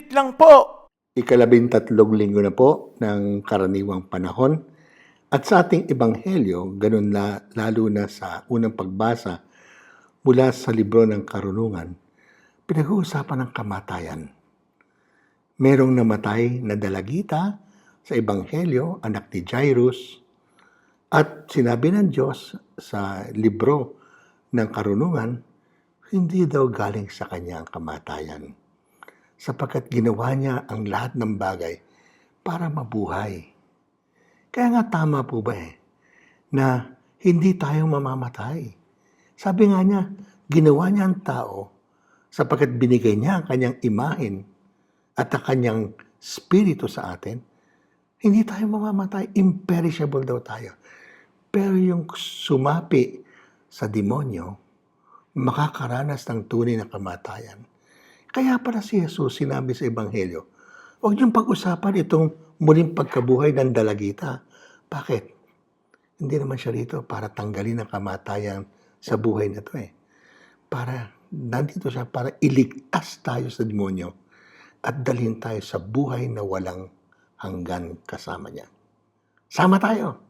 Saglit lang po. Ikalabintatlong linggo na po ng karaniwang panahon. At sa ating ebanghelyo, ganun na, lalo na sa unang pagbasa mula sa libro ng karunungan, pinag-uusapan ng kamatayan. Merong namatay na dalagita sa ebanghelyo, anak ni Jairus, at sinabi ng Diyos sa libro ng karunungan, hindi daw galing sa kanya ang kamatayan sapagkat ginawa niya ang lahat ng bagay para mabuhay. Kaya nga tama po ba eh, na hindi tayo mamamatay. Sabi nga niya, ginawa niya ang tao sapagkat binigay niya ang kanyang imahin at ang kanyang spirito sa atin, hindi tayo mamamatay. Imperishable daw tayo. Pero yung sumapi sa demonyo, makakaranas ng tunay na kamatayan. Kaya para si Jesus sinabi sa Ebanghelyo, huwag niyong pag-usapan itong muling pagkabuhay ng dalagita. Bakit? Hindi naman siya rito para tanggalin ang kamatayan sa buhay na to eh. Para, nandito siya para iligtas tayo sa demonyo at dalhin tayo sa buhay na walang hanggan kasama niya. Sama tayo!